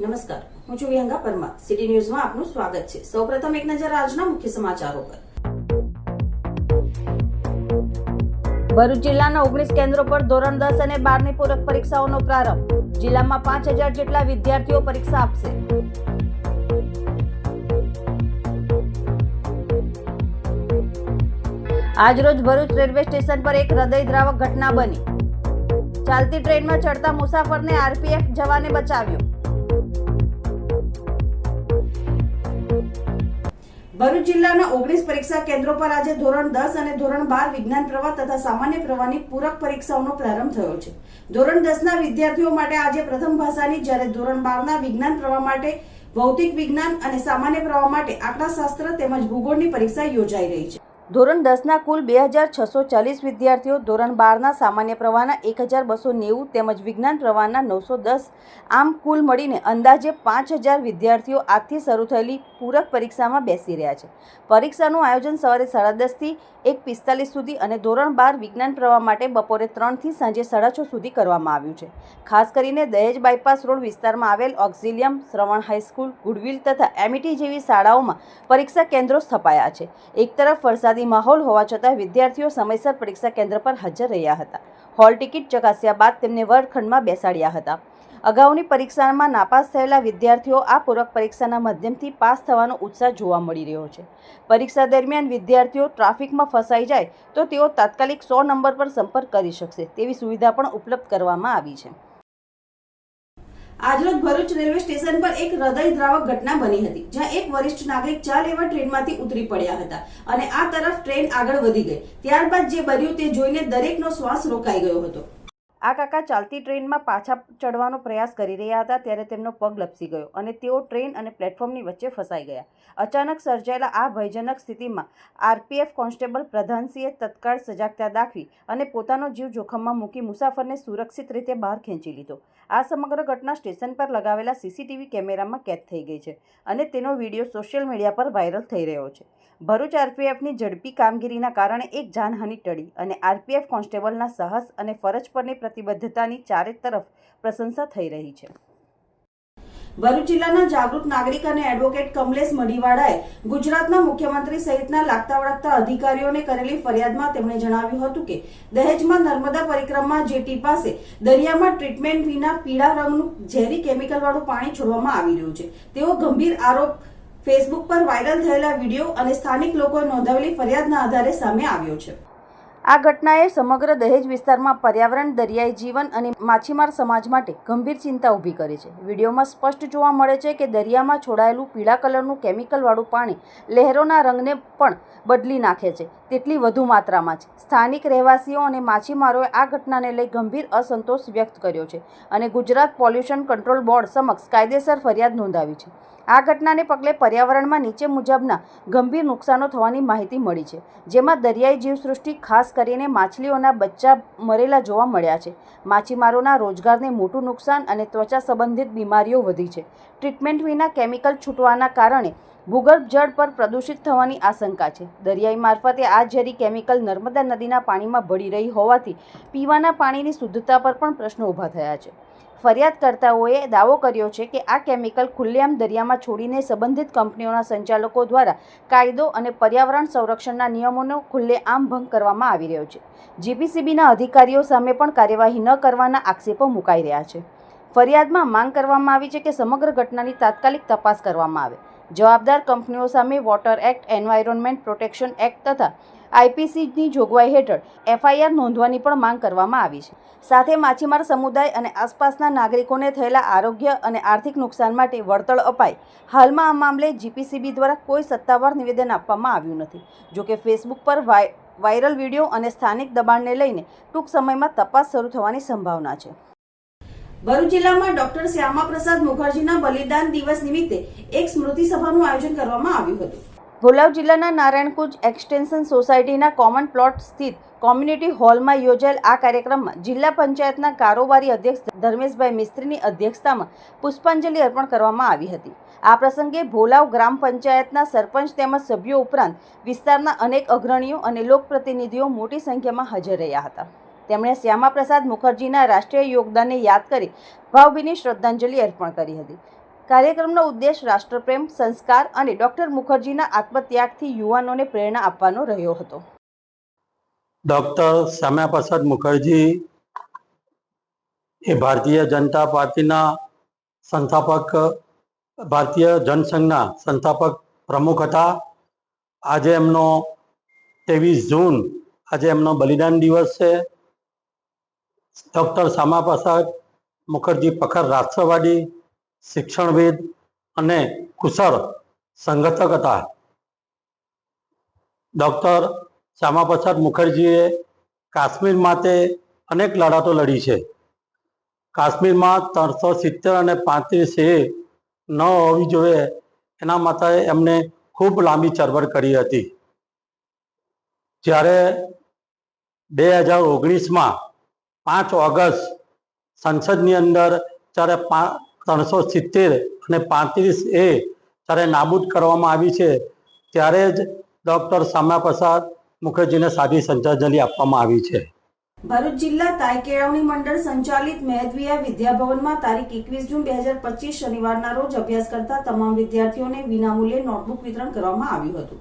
નમસ્કાર. હું છું વિહંગા પરમાર. સિટી ન્યૂઝમાં આપનું સ્વાગત છે. સૌપ્રથમ એક નજર આજના મુખ્ય સમાચારો પર. ભરૂચ જિલ્લાના ઓગણીસ કેન્દ્રો પર ધોરણ દસ અને બારની પૂરક પરીક્ષાઓનો પ્રારંભ. જિલ્લામાં પાંચ હજાર જેટલા વિદ્યાર્થીઓ પરીક્ષા આપશે. આજરોજ ભરૂચ રેલવે સ્ટેશન પર એક હૃદયદ્રાવક ઘટના બની. ચાલતી ટ્રેનમાં ચડતા મુસાફરને આરપીએફ જવાને બચાવ્યો. ભરૂચ જિલ્લાના ઓગણીસ પરીક્ષા કેન્દ્રો પર આજે ધોરણ દસ અને ધોરણ બાર વિજ્ઞાન પ્રવાહ તથા સામાન્ય પ્રવાહની પૂરક પરીક્ષાઓનો પ્રારંભ થયો છે. ધોરણ દસના વિદ્યાર્થીઓ માટે આજે પ્રથમ ભાષાની જ્યારે ધોરણ બારના વિજ્ઞાન પ્રવાહ માટે, ભૌતિક વિજ્ઞાન અને સામાન્ય પ્રવાહ માટે આંકડાશાસ્ત્ર તેમજ ભૂગોળની પરીક્ષા યોજાઈ રહી છે. ધોરણ દસના કુલ બે હજાર છસો ચાલીસ વિદ્યાર્થીઓ, ધોરણ બારના સામાન્ય પ્રવાહના એક હજાર બસો નેવું તેમજ વિજ્ઞાન પ્રવાહના નવસો દસ, આમ કુલ મળીને અંદાજે પાંચ હજાર વિદ્યાર્થીઓ આજથી શરૂ થયેલી પૂરક પરીક્ષામાં બેસી રહ્યા છે. પરીક્ષાનું આયોજન સવારે સાડા દસથી એક પિસ્તાલીસ સુધી અને ધોરણ બાર વિજ્ઞાન પ્રવાહ માટે બપોરે ત્રણથી સાંજે સાડા છ સુધી કરવામાં આવ્યું છે. ખાસ કરીને દહેજ બાયપાસ રોડ વિસ્તારમાં આવેલ ઓક્ઝિલિયમ, શ્રવણ હાઈસ્કૂલ ગુડવિલ તથા એમિટી જેવી શાળાઓમાં પરીક્ષા કેન્દ્રો સ્થપાયા છે. એક તરફ વરસાદી માહોલ હોવા છતાં વિદ્યાર્થીઓ સમયસર પરીક્ષા કેન્દ્ર પર હાજર રહ્યા હતા. હોલ ટિકિટ ચકાસ્યા બાદ તેમને વર્ગખંડમાં બેસાડ્યા હતા. અગાઉની પરીક્ષામાં નાપાસ થયેલા વિદ્યાર્થીઓ આ પૂરક પરીક્ષાના માધ્યમથી પાસ થવાનો ઉત્સાહ જોવા મળી રહ્યો છે. પરીક્ષા દરમિયાન વિદ્યાર્થીઓ ટ્રાફિકમાં ફસાઈ જાય તો તેઓ તાત્કાલિક સો નંબર પર સંપર્ક કરી શકશે તેવી સુવિધા પણ ઉપલબ્ધ કરવામાં આવી છે. આજરોજ ભરૂચ રેલવે સ્ટેશન પર એક હૃદયદ્રાવક ઘટના બની હતી, જ્યાં એક વરિષ્ઠ નાગરિક ચા લેવા ટ્રેનમાંથી ઉતરી પડ્યા હતા અને આ તરફ ટ્રેન આગળ વધી ગઈ. ત્યારબાદ જે બન્યું તે જોઈને દરેકનો શ્વાસ રોકાઈ ગયો હતો. આ કાકા ચાલતી ટ્રેનમાં પાછા ચડવાનો પ્રયાસ કરી રહ્યા હતા ત્યારે તેમનો પગ લપસી ગયો અને તેઓ ટ્રેન અને પ્લેટફોર્મની વચ્ચે ફસાઈ ગયા. અચાનક સર્જાયેલા આ ભયજનક સ્થિતિમાં આરપીએફ કોન્સ્ટેબલ પ્રધાનસિંહે તત્કાળ સજાગતા દાખવી અને પોતાનો જીવ જોખમમાં મૂકી મુસાફરને સુરક્ષિત રીતે બહાર ખેંચી લીધો. આ સમગ્ર ઘટના સ્ટેશન પર લગાવેલા સીસીટીવી કેમેરામાં કેદ થઈ ગઈ છે અને તેનો વીડિયો સોશિયલ મીડિયા પર વાયરલ થઈ રહ્યો છે. ભરૂચ આરપીએફની ઝડપી કામગીરીના કારણે એક જાનહાનિ ટળી અને આરપીએફ કોન્સ્ટેબલના સાહસ અને ફરજ પરની પ્રતિબદ્ધતાની ચારે તરફ પ્રશંસા થઈ રહી છે. ભરૂચ જિલ્લાના જાગૃત નાગરિક અને એડવોકેટ કમલેશ મડીવાળાએ ગુજરાતના મુખ્યમંત્રી સહિતના લાગતા વળગતા અધિકારીઓને કરેલી ફરિયાદમાં તેમણે જણાવ્યું હતું કે, દહેજમાં નર્મદા પરિક્રમા જેટી પાસે દરિયામાં ટ્રીટમેન્ટ વિના પીળા રંગનું ઝેરી કેમિકલવાળું પાણી છોડવામાં આવી રહ્યું છે, તેવો ગંભીર આરોપ ફેસબુક પર વાયરલ થયેલા વીડિયો અને સ્થાનિક લોકોએ નોંધાવેલી ફરિયાદના આધારે સામે આવ્યો છે. આ ઘટનાએ સમગ્ર દહેજ વિસ્તારમાં પર્યાવરણ, દરિયાઈ જીવન અને માછીમાર સમાજ માટે ગંભીર ચિંતા ઊભી કરી છે. વિડીયોમાં સ્પષ્ટ જોવા મળે છે કે દરિયામાં છોડાયેલું પીળા કલરનું કેમિકલવાળું પાણી લહેરોના રંગને પણ બદલી નાખે છે. તેટલી વધુ માત્રામાં છે સ્થાનિક રહેવાસીઓ અને માછીમારોએ આ ઘટનાને લઈ ગંભીર અસંતોષ વ્યક્ત કર્યો છે અને ગુજરાત પોલ્યુશન કંટ્રોલ બોર્ડ સમક્ષ કાયદેસર ફરિયાદ નોંધાવી છે. આ ઘટનાને પગલે પર્યાવરણમાં નીચે મુજબના ગંભીર નુકસાનો થવાની માહિતી મળી છે, જેમાં દરિયાઈ જીવસૃષ્ટિ ખાસ કરીને માછલીઓના બચ્ચા મરેલા જોવા મળ્યા છે. માછીમારોના રોજગારને મોટું નુકસાન અને ત્વચા સંબંધિત બીમારીઓ વધી છે. ટ્રીટમેન્ટ વિના કેમિકલ છૂટવાના કારણે ભૂગર્ભ જળ પર પ્રદૂષિત થવાની આશંકા છે. દરિયાઈ મારફતે આ ઝેરી કેમિકલ નર્મદા નદીના પાણીમાં ભળી રહી હોવાથી પીવાના પાણીની શુદ્ધતા પર પણ પ્રશ્નો ઊભા થયા છે. ફરિયાદકર્તાઓએ દાવો કર્યો છે કે આ કેમિકલ ખુલ્લેઆમ દરિયામાં છોડીને સંબંધિત કંપનીઓના સંચાલકો દ્વારા કાયદો અને પર્યાવરણ સંરક્ષણના નિયમોનો ખુલ્લેઆમ ભંગ કરવામાં આવી રહ્યો છે. જીપીસીબીના અધિકારીઓ સામે પણ કાર્યવાહી ન કરવાના આક્ષેપો મુકાઈ રહ્યા છે. ફરિયાદમાં માંગ કરવામાં આવી છે કે સમગ્ર ઘટનાની તાત્કાલિક તપાસ કરવામાં આવે. જવાબદાર કંપનીઓ સામે water act, environment protection act તથા આઈપીસીની જોગવાઈ હેઠળ એફઆઈઆર નોંધવાની પણ માંગ કરવામાં આવી છે. સાથે માછીમાર સમુદાય અને આસપાસના નાગરિકોને થયેલા આરોગ્ય અને આર્થિક નુકસાન માટે વળતર અપાય. હાલમાં આ મામલે જીપીસીબી દ્વારા કોઈ સત્તાવાર નિવેદન આપવામાં આવ્યું નથી. જોકે ફેસબુક પર વાય, વાયરલ વીડિયો અને સ્થાનિક દબાણને લઈને ટૂંક સમયમાં તપાસ શરૂ થવાની સંભાવના છે. ભરૂચ જિલ્લામાં ડોક્ટર શ્યામા પ્રસાદ મુખર્જીના બલિદાન દિવસ નિમિત્તે એક સ્મૃતિ સભાનું આયોજન કરવામાં આવ્યું હતું. ભોલાવ જિલ્લાના નારાયણકુંજ એક્સટેન્શન સોસાયટીના કોમન પ્લોટ સ્થિત કોમ્યુનિટી હોલમાં યોજાયેલ આ કાર્યક્રમમાં જિલ્લા પંચાયતના કારોબારી અધ્યક્ષ ધર્મેશભાઈ મિસ્ત્રીની અધ્યક્ષતામાં પુષ્પાંજલિ અર્પણ કરવામાં આવી હતી. આ પ્રસંગે ભોલાવ ગ્રામ પંચાયતના સરપંચ તેમજ સભ્યો ઉપરાંત વિસ્તારના અનેક અગ્રણીઓ અને લોકપ્રતિનિધિઓ મોટી સંખ્યામાં હાજર રહ્યા હતા. તેમણે શ્યામાપ્રસાદ મુખર્જીના રાષ્ટ્રીય યોગદાનને યાદ કરી ભાવભીની શ્રદ્ધાંજલિ અર્પણ કરી હતી. કાર્યક્રમનો ઉદ્દેશ રાષ્ટ્રપ્રેમ, સંસ્કાર અને ડોક્ટર મુખર્જીના આત્મત્યાગથી યુવાનોને પ્રેરણા આપવાનો રહ્યો હતો. ડોક્ટર શ્યામાપ્રસાદ મુખર્જી એ ભારતીય જનતા પાર્ટીના સંસ્થાપક, ભારતીય જનસંઘના સંસ્થાપક પ્રમુખ હતા. આજે એમનો ત્રેવીસ જૂન, આજે એમનો બલિદાન દિવસ છે. ડૉક્ટર શ્યામાપ્રસાદ મુખર્જી પ્રખર રાષ્ટ્રવાદી શિક્ષણવિદ અને કુશળ સંગઠક હતા. ડૉક્ટર શ્યામાપ્રસાદ મુખર્જીએ કાશ્મીર માટે અનેક લડાતો લડી છે. કાશ્મીરમાં ત્રણસો સિત્તેર અને પાંત્રીસ એ ન હોવી જોઈએ એના માટે એમને ખૂબ લાંબી ચળવળ કરી હતી. જ્યારે બે હજાર ઓગણીસમાં પાંચ ઓગસ્ટ સંસદની અંદર જ્યારે ત્રણસો સિત્તેર અને પાંત્રીસ એ જ્યારે નાબૂદ કરવામાં આવી છે, ત્યારે જ ડૉક્ટર શ્યામા પ્રસાદ મુખર્જીને સાદી શ્રદ્ધાંજલિ આપવામાં આવી છે. ભરૂચ જિલ્લા તાય કેળવણી મંડળ સંચાલિત મેદવિયા વિદ્યાભવનમાં તારીખ એકવીસ જૂન બે હજાર પચીસ શનિવારના રોજ અભ્યાસ કરતા તમામ વિદ્યાર્થીઓને વિનામૂલ્યે નોટબુક વિતરણ કરવામાં આવ્યું હતું.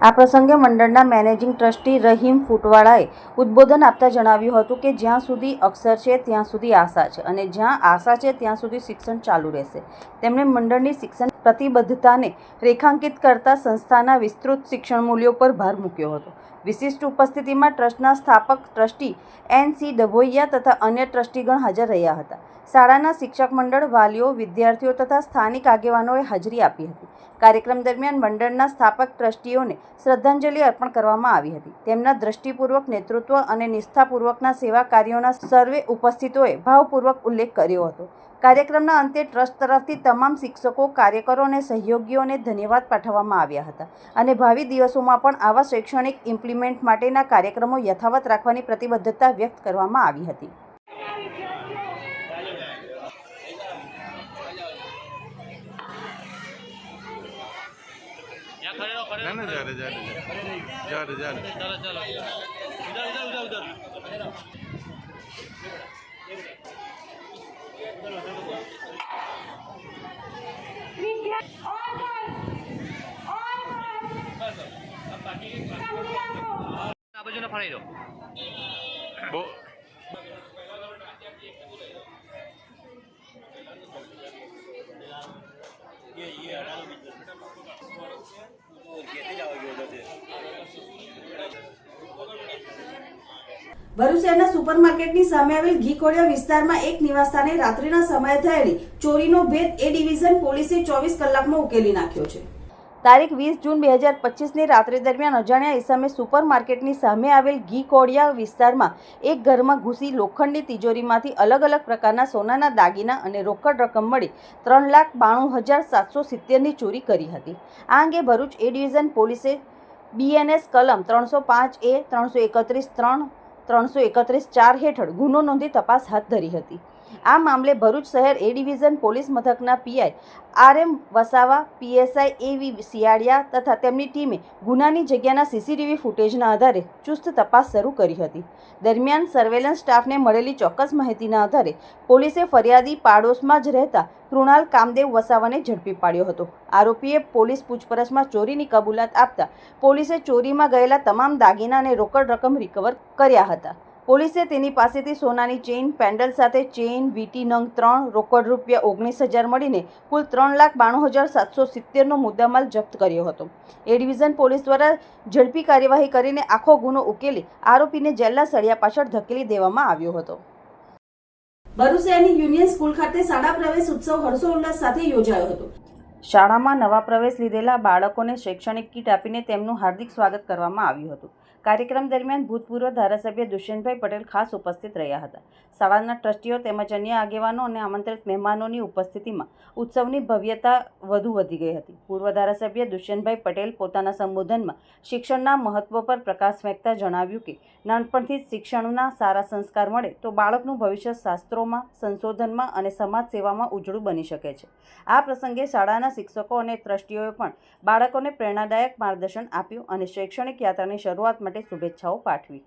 આ પ્રસંગે મંડળના મેનેજિંગ ટ્રસ્ટી રહીમ ફૂટવાળાએ ઉદ્બોધન આપતા જણાવ્યું હતું કે જ્યાં સુધી અક્ષર છે, ત્યાં સુધી આશા છે અને જ્યાં આશા છે, ત્યાં સુધી શિક્ષણ ચાલુ રહેશે. તેમણે મંડળની શિક્ષણ પ્રતિબદ્ધતાને રેખાંકિત કરતા સંસ્થાના વિસ્તૃત શિક્ષણ મૂલ્યો પર ભાર મૂક્યો હતો. વિશિષ્ટ ઉપસ્થિતિમાં ટ્રસ્ટના સ્થાપક ટ્રસ્ટી એન સી ડભોઈયા તથા અન્ય ટ્રસ્ટીગણ હાજર રહ્યા હતા. શાળાના શિક્ષક મંડળ, વાલીઓ, વિદ્યાર્થીઓ તથા સ્થાનિક આગેવાનોએ હાજરી આપી હતી. કાર્યક્રમ દરમિયાન મંડળના સ્થાપક ટ્રસ્ટીઓને શ્રદ્ધાંજલિ અર્પણ કરવામાં આવી હતી. તેમના દ્રષ્ટિપૂર્વક નેતૃત્વ અને નિષ્ઠાપૂર્વકના સેવા કાર્યોના સર્વે ઉપસ્થિતોએ ભાવપૂર્વક ઉલ્લેખ કર્યો હતો. કાર્યક્રમના અંતે ટ્રસ્ટ તરફથી તમામ શિક્ષકો, કાર્યકરો અને સહયોગીઓને ધન્યવાદ પાઠવવામાં આવ્યા હતા. અને ભાવિ દિવસોમાં પણ આવા શૈક્ષણિક ઇમ્પ્લિમેન્ટ માટેના કાર્યક્રમો યથાવત રાખવાની પ્રતિબદ્ધતા વ્યક્ત કરવામાં આવી હતી. ના ના જા રે જા રે જા રે જા રે આ બાજુને ફરાઈ દો. બહુ ભરૂચ શહેરના સુપરમાર્કેટની સામે આવેલ ઘીકોડિયા વિસ્તારમાં એક નિવાસસ્થાને રાત્રિના સમયે થયેલી ચોરીનો ભેદ એ ડિવિઝન પોલીસે ચોવીસ કલાકમાં ઉકેલી નાખ્યો છે. તારીખ વીસ જૂન બે હજાર પચીસની રાત્રે દરમિયાન અજાણ્યા ઇસમે સુપરમાર્કેટની સામે આવેલ ઘી કોડિયા વિસ્તારમાં એક ઘરમાં ઘૂસી લોખંડની તિજોરીમાંથી અલગ અલગ પ્રકારના સોનાના દાગીના અને રોકડ રકમ મળી ત્રણ લાખ બાણું હજાર સાતસો સિત્તેરની ચોરી કરી હતી. આ અંગે ભરૂચ એ ડિવિઝન પોલીસે બીએનએસ કલમ ત્રણસો પાંચ એ, ત્રણસો એકત્રીસ ત્રણ, ત્રણસો એકત્રીસ ચાર હેઠળ ગુનો નોંધી તપાસ હાથ ધરી હતી. આ મામલે ભરૂચ શહેર એ ડિવિઝન પોલીસ મથકના PI R M Vasava, PSI A V Siyadiya તથા તેમની ટીમે ગુનાની જગ્યાના સીસીટીવી ફૂટેજના આધારે ચુસ્ત તપાસ શરૂ કરી હતી. દરમિયાન સર્વેલન્સ સ્ટાફને મળેલી ચોક્કસ માહિતીના આધારે પોલીસે ફરિયાદી પાડોશમાં જ રહેતા કૃણાલ કામદેવ વસાવાને ઝડપી પાડ્યો હતો. આરોપીએ પોલીસ પૂછપરછમાં ચોરીની કબૂલાત આપતા પોલીસે ચોરીમાં ગયેલા તમામ દાગીના અને રોકડ રકમ રિકવર કર્યા હતા. પોલીસે તેની પાસેથી સોનાની ચેઇન પેન્ડલ સાથે ચેઇન વીટી નંગ ત્રણ રોકડ રૂપિયા ઓગણીસ હજાર મળીને કુલ ત્રણ લાખ બાણું હજાર સાતસો સિત્તેરનો મુદ્દામાલ જપ્ત કર્યો હતો. એ ડિવિઝન પોલીસ દ્વારા ઝડપી કાર્યવાહી કરીને આખો ગુનો ઉકેલી આરોપીને જેલના સળિયા પાછળ ધકેલી દેવામાં આવ્યો હતો. ભરૂચ શહેરની યુનિયન સ્કૂલ ખાતે શાળા પ્રવેશ ઉત્સવ હર્ષોલ્લાસ સાથે યોજાયો હતો. શાળામાં નવા પ્રવેશ લીધેલા બાળકોને શૈક્ષણિક કીટ આપીને તેમનું હાર્દિક સ્વાગત કરવામાં આવ્યું હતું. કાર્યક્રમ દરમિયાન ભૂતપૂર્વ ધારાસભ્ય દુષ્યંતભાઈ પટેલ ખાસ ઉપસ્થિત રહ્યા હતા. શાળાના ટ્રસ્ટીઓ તેમજ અન્ય આગેવાનો અને આમંત્રિત મહેમાનોની ઉપસ્થિતિમાં ઉત્સવની ભવ્યતા વધુ વધી ગઈ હતી. પૂર્વ ધારાસભ્ય દુષ્યંતભાઈ પટેલ પોતાના સંબોધનમાં શિક્ષણના મહત્વ પર પ્રકાશ ફેંકતા જણાવ્યું કે, નાનપણથી જ શિક્ષણના સારા સંસ્કાર મળે તો બાળકનું ભવિષ્ય શાસ્ત્રોમાં, સંશોધનમાં અને સમાજ સેવામાં ઉજળું બની શકે છે. આ પ્રસંગે શાળાના શિક્ષકો અને ટ્રસ્ટીઓએ પણ બાળકોને પ્રેરણાદાયક માર્ગદર્શન આપ્યું અને શૈક્ષણિક યાત્રાની શરૂઆત માટે શુભેચ્છાઓ પાઠવી.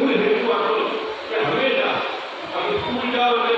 Huyu ni Mungu wa roho. Anaweza amekuja wewe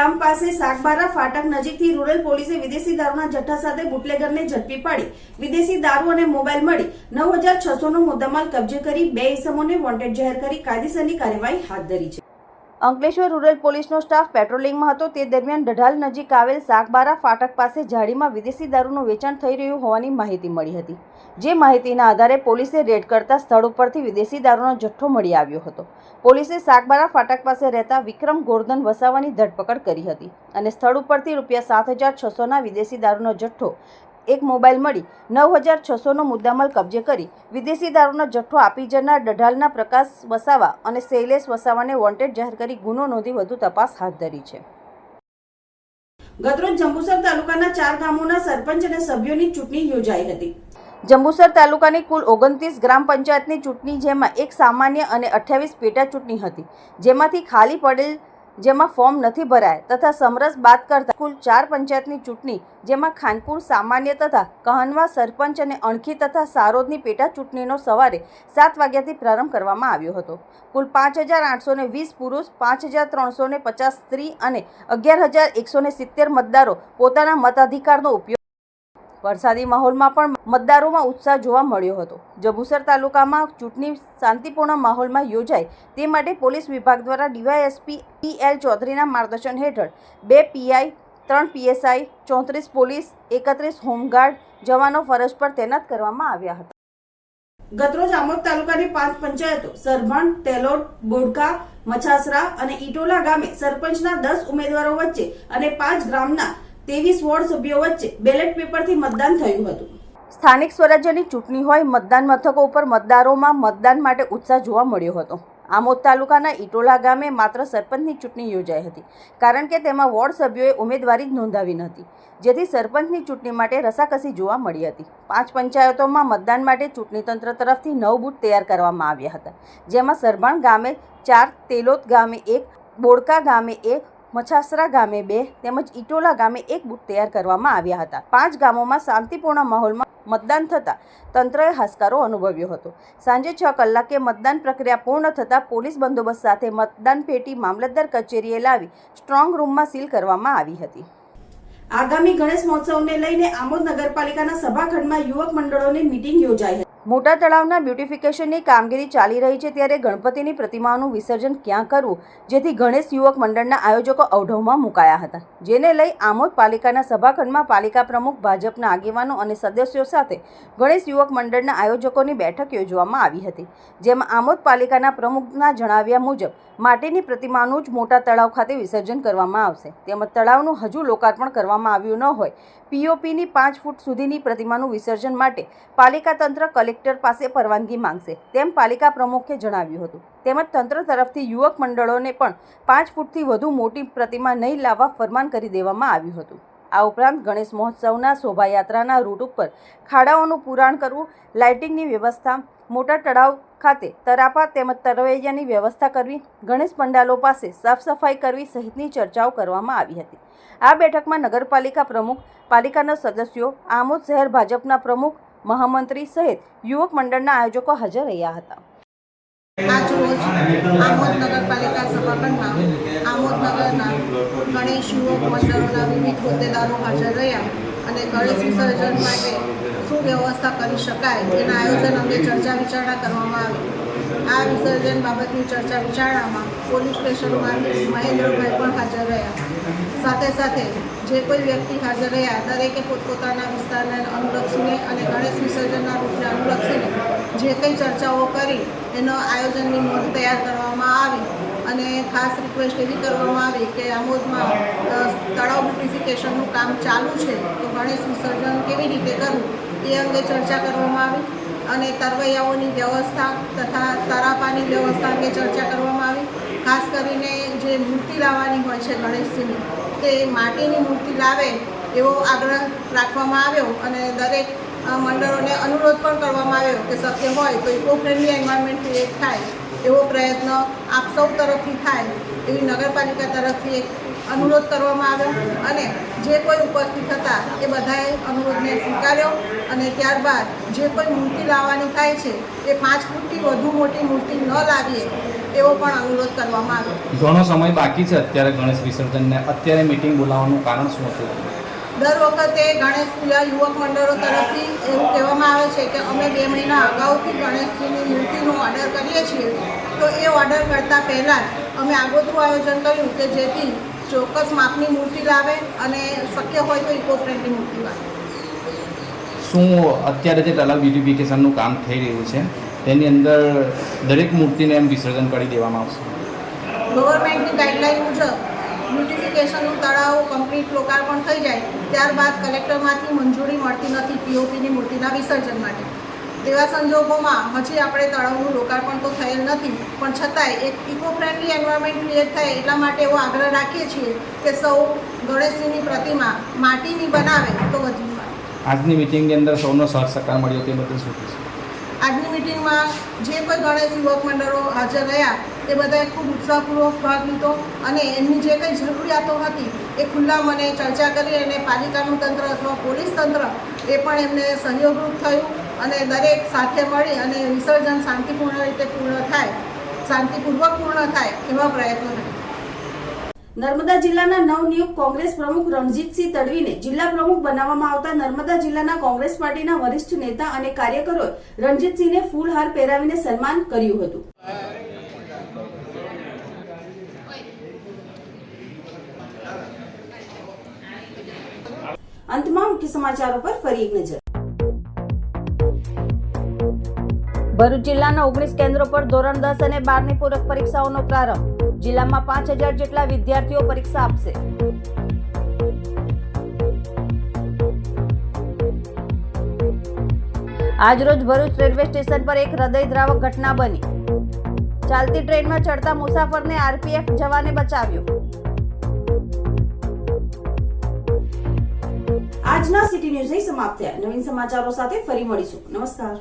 ગામ પાસે સાગબારા ફાટક નજીકથી રૂરલ પોલીસે વિદેશી દારૂના જથ્થા સાથે બુટલેગરને ઝડપી પાડી, વિદેશી દારૂ અને મોબાઈલ મળી નવ હજાર છસો નો મુદ્દામાલ કબજે કરી બે ઇસમોને વોન્ટેડ જાહેર કરી કાયદેસરની કાર્યવાહી હાથ ધરી છે. અંકલેશ્વર રૂરલ પોલીસનો સ્ટાફ પેટ્રોલિંગમાં હતો. તે દરમિયાન ડઢાલ નજીક આવેલ સાગબારા ફાટક પાસે ઝાડીમાં વિદેશી દારૂનું વેચાણ થઈ રહ્યું હોવાની માહિતી મળી હતી. જે માહિતીના આધારે પોલીસે રેડ કરતા સ્થળ ઉપરથી વિદેશી દારૂનો જથ્થો મળી આવ્યો હતો. પોલીસે સાગબારા ફાટક પાસે રહેતા વિક્રમ ગોરધન વસાવાની ધરપકડ કરી હતી અને સ્થળ ઉપરથી રૂપિયા સાત હજાર છસોના વિદેશી દારૂનો જથ્થો એક મોબાઈલ મળી નવ હજાર છસોનો મુદ્દામાલ કબજે કરી વિદેશી દારૂનો જથ્થો આપી જનાર ડઢાલના પ્રકાશ વસાવા અને શૈલેષ વસાવાને વોન્ટેડ જાહેર કરી ગુનો નોંધી વધુ તપાસ હાથ ધરી છે. ગતરોજ જંબુસર તાલુકાના ચાર ગામોના સરપંચ અને સભ્યોની ચૂંટણી યોજાઈ હતી. જંબુસર તાલુકાની કુલ ઓગણત્રીસ ગ્રામ પંચાયતની ચૂંટણી જેમાં એક સામાન્ય અને અઠ્યાવીસ પેટા ચૂંટણી હતી જેમાંથી ખાલી પડેલ જેમાં ફોર્મ નથી ભરાયા તથા સમરસ બાદ કરતા કુલ ચાર પંચાયતની ચૂંટણી, જેમાં ખાનપુર, સામાન્ય તથા કહનવા, સરપંચ અને અણખી તથા સારોદની પેટા ચૂંટણીનો સવારે સાત વાગ્યાથી પ્રારંભ કરવામાં આવ્યો હતો. કુલ પાંચ હજાર આઠસો ને વીસ પુરુષ, પાંચ હજાર ત્રણસો ને પચાસ સ્ત્રી અને અગિયાર હજાર એકસો ને સિત્તેર મતદારો પોતાના મતાધિકારનો ઉપયોગ વરસાદી માહોલમાં પણ મતદારોમાં ઉત્સાહ જોવા મળ્યો હતો. જબુસર તાલુકામાં ચૂંટણી શાંતિપૂર્ણ માહોલમાં યોજાય તે માટે પોલીસ વિભાગ દ્વારા ડીવાયએસપી પી એલ ચૌધરીના માર્ગદર્શન હેઠળ બે પીઆઈ ત્રણ પીએસઆઈ ચોત્રીસ પોલીસ, એકત્રીસ હોમગાર્ડ જવાનો ફરજ પર તૈનાત કરવામાં આવ્યા હતા. ગતરોજ આમોદ તાલુકાની પાંચ પંચાયતો સરભણ, તેલોડ, બોડકા, મછાસરા અને ઈટોલા ગામે સરપંચના દસ ઉમેદવારો વચ્ચે અને પાંચ ગ્રામના ત્રેવીસ વોર્ડ સભ્યો વચ્ચે બેલેટ પેપરથી મતદાન થયું હતું. સ્થાનિક સ્વરાજ્યની ચૂંટણી હોય મતદાન મથકો ઉપર મતદારોમાં મતદાન માટે ઉત્સાહ જોવા મળ્યો હતો. આમોદ તાલુકાના ઈટોલા ગામે માત્ર સરપંચની ચૂંટણી યોજાઈ હતી, કારણ કે તેમાં વોર્ડ સભ્યોએ ઉમેદવારી જ નોંધાવી નહોતી જેથી સરપંચની ચૂંટણી માટે રસાકસી જોવા મળી હતી. પાંચ પંચાયતોમાં મતદાન માટે ચૂંટણી તંત્ર તરફથી નવ બૂથ તૈયાર કરવામાં આવ્યા હતા, જેમાં સરભણ ગામે ચાર, તેલોદ ગામે એક, બોડકા ગામે એક મછાસરા ગામે બે તેમજ ઇટોલા ગામે એક બુથ તૈયાર કરવામાં આવ્યા હતા. પાંચ ગામોમાં શાંતિપૂર્ણ માહોલમાં મતદાન થતાં તંત્રએ હાશકારો અનુભવ્યો હતો. સાંજે છ કલાકે મતદાન પ્રક્રિયા પૂર્ણ થતાં પોલીસ બંદોબસ્ત સાથે મતદાન પેટી મામલતદાર કચેરીએ લાવી સ્ટ્રોંગ રૂમમાં સીલ કરવામાં આવી હતી. આગામી ગણેશ મહોત્સવને લઈને આમોદ નગરપાલિકાના સભાખંડમાં યુવક મંડળોની મીટિંગ યોજાઈ હતી. મોટા તળાવના બ્યુટિફિકેશનની કામગીરી ચાલી રહી છે ત્યારે ગણપતિની પ્રતિમાઓનું વિસર્જન ક્યાં કરવું? જેથી ગણેશ યુવક મંડળના આયોજકો અવઢવમાં મુકાયા હતા. જેને લઈ આમોદ પાલિકાના સભાખંડમાં પાલિકા પ્રમુખ, ભાજપના આગેવાનો અને સદસ્યો સાથે ગણેશ યુવક મંડળના આયોજકોની બેઠક યોજવામાં આવી હતી. જેમાં આમોદ પાલિકાના પ્રમુખના જણાવ્યા મુજબ, માટીની પ્રતિમાનું જ મોટા તળાવ ખાતે વિસર્જન કરવામાં આવશે. તેમજ તળાવનું હજુ લોકાર્પણ કરવામાં આવ્યું ન હોય. પીઓપીની પાંચ ફૂટ સુધીની પ્રતિમાનું વિસર્જન માટે પાલિકા તંત્ર કલેક્ટર પાસે પરવાનગી માંગશે, તેમ પાલિકા પ્રમુખે જણાવ્યું હતું. તેમજ તંત્ર તરફથી યુવક મંડળોને પણ પાંચ ફૂટથી વધુ મોટી પ્રતિમા નહીં લાવવા ફરમાન કરી દેવામાં આવ્યું હતું. આ ઉપરાંત ગણેશ મહોત્સવના શોભાયાત્રાના રૂટ ઉપર ખાડાઓનું પુરાણ કરવું, લાઇટિંગની વ્યવસ્થા, મોટા તળાવ ખાતે તરાપા તેમજ તરવૈયાની વ્યવસ્થા કરવી, ગણેશ પંડાલો પાસે સાફ સફાઈ કરવી સહિતની ચર્ચાઓ કરવામાં આવી હતી. આ બેઠકમાં નગરપાલિકા પ્રમુખ, પાલિકાના સદસ્યો, આમોદ શહેર ભાજપના પ્રમુખ મહામંત્રી સહિત યુવક મંડળના આયોજકો હાજર રહ્યા હતા. આજ રોજ આમોદ નગરપાલિકા સભાખંડમાં આમોદ નગરના ગણેશ યુવક મંડળોના વિવિધ હોદ્દેદારો હાજર રહ્યા અને ગણેશ વિસર્જન માટે શું વ્યવસ્થા કરી શકાય તેના આયોજન અંગે ચર્ચા વિચારણા કરવામાં આવી. આ વિસર્જન બાબતની ચર્ચા વિચારણામાં પોલીસ સ્ટેશનમાં મહેન્દ્રભાઈ પણ હાજર રહ્યા. સાથે સાથે જે કોઈ વ્યક્તિ હાજર રહ્યા, દરેકે પોતપોતાના વિસ્તારને અનુલક્ષીને અને ગણેશ વિસર્જનના રૂપને અનુલક્ષીને જે કંઈ ચર્ચાઓ કરી, એનો આયોજનની નોંધ તૈયાર કરવામાં આવી અને ખાસ રિક્વેસ્ટ એવી કરવામાં આવી કે આમોદમાં તળાવ બ્યુટિફિકેશનનું કામ ચાલુ છે, તો ગણેશ વિસર્જન કેવી રીતે કરવું, એ અંગે ચર્ચા કરવામાં આવી. અને તરવૈયાઓની વ્યવસ્થા તથા તરાપાની વ્યવસ્થા અંગે ચર્ચા કરવામાં આવી. ખાસ કરીને જે મૂર્તિ લાવવાની હોય છે ગણેશજીની, તે માટીની મૂર્તિ લાવે એવો આગ્રહ રાખવામાં આવ્યો અને દરેક મંડળોને અનુરોધ પણ કરવામાં આવ્યો કે શક્ય હોય તો ઇકો ફ્રેન્ડલી એન્વાયરમેન્ટ ક્રિએટ થાય એવો પ્રયત્ન આપ સૌ તરફથી થાય એવી નગરપાલિકા તરફથી અનુરોધ કરવામાં આવ્યો અને જે કોઈ ઉપસ્થિત હતા એ બધાએ અનુરોધને સ્વીકાર્યો અને ત્યારબાદ જે કોઈ મૂર્તિ લાવવાની થાય છે એ પાંચ ફૂટથી વધુ મોટી મૂર્તિ ન લાવીએ એવો પણ અનુરોધ કરવામાં આવ્યો. ઘણો સમય બાકી છે અત્યારે ગણેશ વિસર્જનને. અત્યારે મિટિંગ બોલાવવાનું કારણ શું હતું? દર વખતે ગણેશ પૂજા યુવક મંડળો તરફથી એવું કહેવામાં આવે છે કે અમે બે મહિના અગાઉથી ગણેશજીની મૂર્તિનો ઓર્ડર કરીએ છીએ. તો એ ઓર્ડર કરતાં પહેલાં જ અમે આગોતરું આયોજન કર્યું કે જેથી ચોક્કસ માપની મૂર્તિ લાવે અને શક્ય હોય તો ઇકો ફ્રેન્ડલી મૂર્તિ લાવે. શું અત્યારે જે તલાવ બ્યુટિફિકેશનનું કામ થઈ રહ્યું છે તેની અંદર દરેક મૂર્તિને એમ વિસર્જન કરી દેવામાં આવશે? ગવર્મેન્ટની ગાઈડલાઈન મુજબ બ્યુટિફિકેશનનું તળાવ કમ્પ્લીટ લોકાર્પણ થઈ જાય ત્યારબાદ કલેક્ટરમાંથી મંજૂરી મળતી નથી પીઓપીની મૂર્તિના વિસર્જન માટે. તેવા સંજોગોમાં હજી આપણે તળાવનું લોકાર્પણ તો થયેલ નથી પણ છતાંય એક ઇકો ફ્રેન્ડલી એન્વાયરમેન્ટ ક્રિએટ થાય એટલા માટે એવો આગ્રહ રાખીએ છીએ કે સૌ ગણેશજીની પ્રતિમા માટીની બનાવે તો વધુ આજની મિટિંગની અંદર સૌનો સહ સહકાર મળ્યો તે બદલ શું આજની મિટિંગમાં જે કોઈ ગણેશ યુવક મંડળો હાજર રહ્યા એ બધાએ ખૂબ ઉત્સાહપૂર્વક ભાગ લીધો અને એમની જે કંઈ જરૂરિયાતો હતી એ ખુલ્લા મને ચર્ચા કરી અને પાલિકાનું તંત્ર અથવા પોલીસ તંત્ર એ પણ એમને સહયોગરૂપ થયું. અને દરેક સાથે મળી અને વિસર્જન શાંતિપૂર્ણ રીતે પૂર્ણ થાય, શાંતિપૂર્વક પૂર્ણ થાય એવા પ્રયત્નો નર્મદા જિલ્લાના નવનિયુક્ત કોંગ્રેસ પ્રમુખ રણજીતસિંહ તડવીને જિલ્લા પ્રમુખ બનાવવામાં આવતા નર્મદા જિલ્લાના કોંગ્રેસ પાર્ટીના વરિષ્ઠ નેતા અને કાર્યકરોએ રણજીતસિંહને ફૂલહાર પહેરાવીને સન્માન કર્યું હતું. અંતમાં મુખ્ય સમાચારો પર ફરી એક નજર. ભરૂચ જિલ્લાના ઓગણીસ કેન્દ્રો પર ધોરણ દસ અને બારની પૂરક પરીક્ષાઓનો પ્રારંભ. જિલ્લામાં પાંચ હજાર જેટલા વિદ્યાર્થીઓ પરીક્ષા આપશે. આજરોજ ભરૂચ રેલવે સ્ટેશન પર એક હૃદયદ્રાવક ઘટના બની. ચાલતી ટ્રેનમાં ચડતા મુસાફરને આરપીએફ જવાને બચાવ્યો. આજના સિટી ન્યૂઝ અહીં સમાપ્ત થયા. નવીન સમાચારો સાથે ફરી મળીશું. નમસ્કાર.